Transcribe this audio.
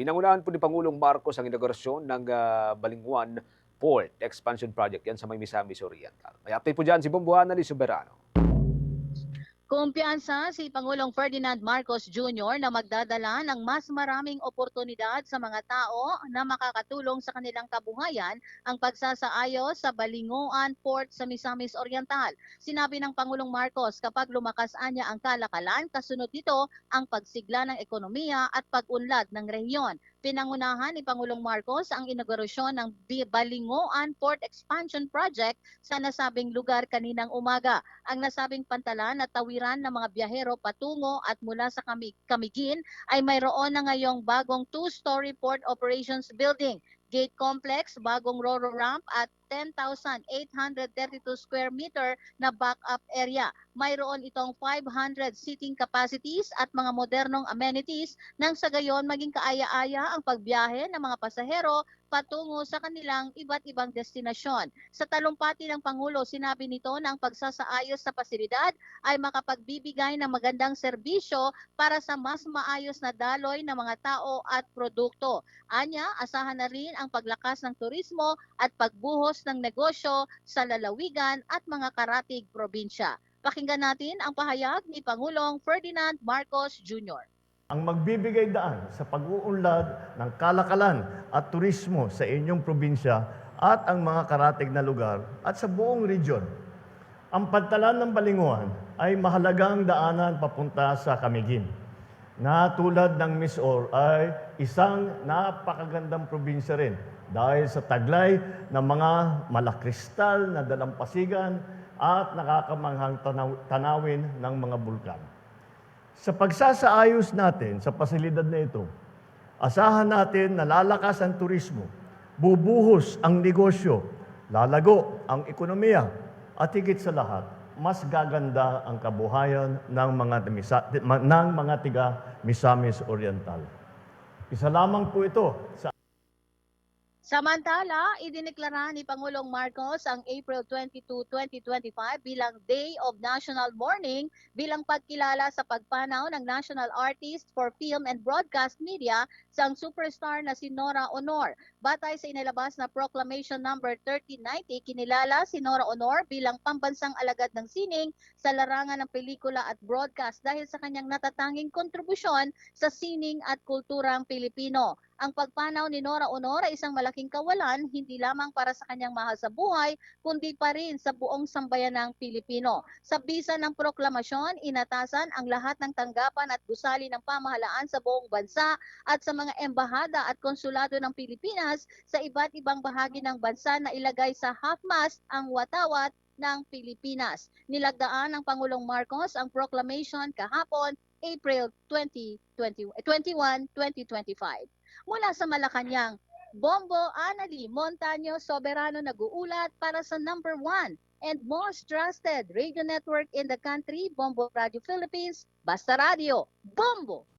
Pinangunahan po ni Pangulong Marcos ang inaugurasyon ng ah, Balingwan Port Expansion Project yan sa may Misamis Oriental. May update po dyan si Bombuana ni Soberano. Kumpiyansa si Pangulong Ferdinand Marcos Jr. na magdadala ng mas maraming oportunidad sa mga tao na makakatulong sa kanilang kabuhayan ang pagsasaayos sa Balinguan Port sa Misamis Oriental. Sinabi ng Pangulong Marcos kapag lumakas anya ang kalakalan, kasunod nito ang pagsigla ng ekonomiya at pag-unlad ng rehiyon. Pinangunahan ni Pangulong Marcos ang inaugurasyon ng Balinguan Port Expansion Project sa nasabing lugar kaninang umaga. Ang nasabing pantalan at tawiran ng mga biyahero patungo at mula sa Kami- Kamigin ay mayroon na ngayong bagong two-story port operations building, gate complex, bagong roro ramp at 10,832 square meter na backup area. Mayroon itong 500 seating capacities at mga modernong amenities nang sa gayon maging kaaya-aya ang pagbiyahe ng mga pasahero patungo sa kanilang iba't ibang destinasyon. Sa talumpati ng Pangulo, sinabi nito na ang pagsasaayos sa pasilidad ay makapagbibigay ng magandang serbisyo para sa mas maayos na daloy ng mga tao at produkto. Anya, asahan na rin ang paglakas ng turismo at pagbuhos ng negosyo sa lalawigan at mga karatig probinsya. Pakinggan natin ang pahayag ni Pangulong Ferdinand Marcos Jr. ang magbibigay daan sa pag-uunlad ng kalakalan at turismo sa inyong probinsya at ang mga karatig na lugar at sa buong region. Ang pantalan ng Balinguan ay mahalagang daanan papunta sa Kamigin na tulad ng Miss Or ay isang napakagandang probinsya rin dahil sa taglay ng mga malakristal na dalampasigan at nakakamanghang tanaw- tanawin ng mga bulkan. Sa pagsasaayos natin sa pasilidad na ito, asahan natin na lalakas ang turismo, bubuhos ang negosyo, lalago ang ekonomiya, at higit sa lahat, mas gaganda ang kabuhayan ng mga, ng mga tiga Misamis Oriental. Isa lamang po ito sa Samantala, idineklara ni Pangulong Marcos ang April 22, 2025 bilang Day of National Mourning bilang pagkilala sa pagpanaw ng National Artist for Film and Broadcast Media sa superstar na si Nora Honor. Batay sa inilabas na Proclamation Number 3090, kinilala si Nora Honor bilang pambansang alagad ng sining sa larangan ng pelikula at broadcast dahil sa kanyang natatanging kontribusyon sa sining at kulturang Pilipino. Ang pagpanaw ni Nora Honor ay isang malaking kawalan hindi lamang para sa kanyang mahal sa buhay, kundi pa rin sa buong sambayanang Pilipino. Sa bisa ng proklamasyon, inatasan ang lahat ng tanggapan at gusali ng pamahalaan sa buong bansa at sa mga embahada at konsulado ng Pilipinas sa iba't ibang bahagi ng bansa na ilagay sa half-mast ang watawat ng Pilipinas. Nilagdaan ng Pangulong Marcos ang proclamation kahapon, April 20, 20, 21, 2025 mula sa Malacanang. Bombo Anali Montaño Soberano nag-uulat para sa number one and most trusted radio network in the country, Bombo Radio Philippines, Basta Radio. Bombo!